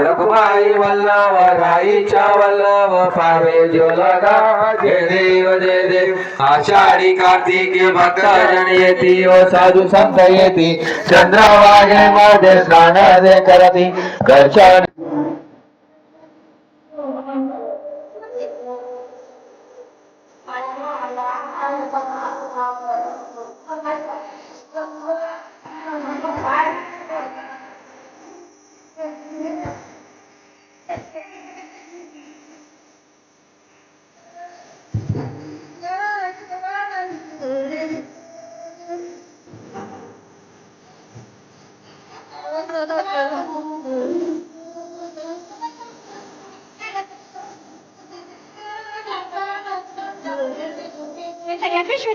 रघुभाई वल्लभ भाई चावल्लभ पावे जो लगा जय देव जय देव आषाढ़ी कार्तिक भक्त जन ये थी ओ साधु संत येती चंद्रवागे मध्ये स्नान दे करती कर्चन Bye.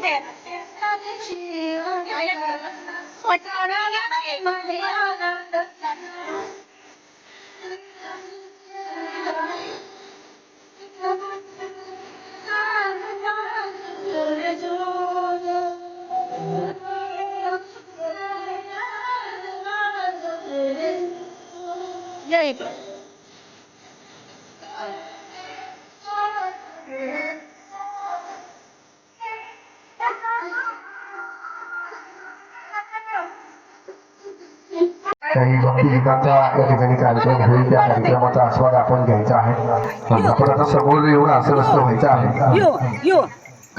É, E aí, pô? काही भक्तिगीतांचा त्या ठिकाणी कार्यक्रम होईल त्या कार्यक्रमाचा आस्वाद आपण घ्यायचा आहे आपण आता समोर येऊन असं रस्त व्हायचं आहे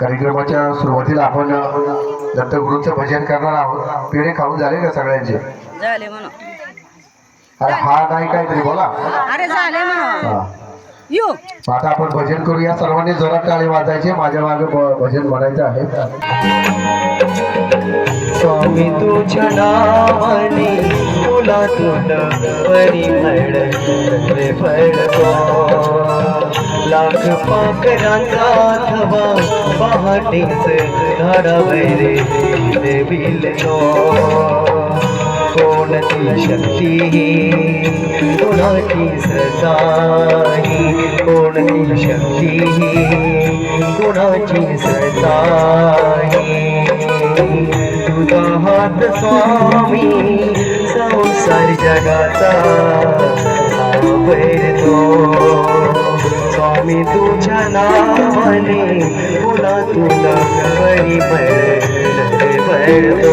कार्यक्रमाच्या सुरुवातीला आपण दत्तगुरूंचं भजन करणार आहोत पिढे खाऊन झाले का सगळ्यांचे अरे हा नाही काहीतरी बोला अरे झाले आता आपण भजन करूया सर्वांनी जोरात टाळे वाजायचे माझ्या मागे भजन म्हणायचं आहे स्वामी तुझ्या फुला तुट परी फड़ रे फड़ को लाख पाक रंगा थवा पहाड़ी से धारा बेरे दे रे बिलो कौन थी शक्ति गुना की सताई कौन थी शक्ति गुना की सताई तुदा हाथ स्वामी जगाचा तो स्वामी तुझ्या नावाने पुन्हा तुला बरी बैरतो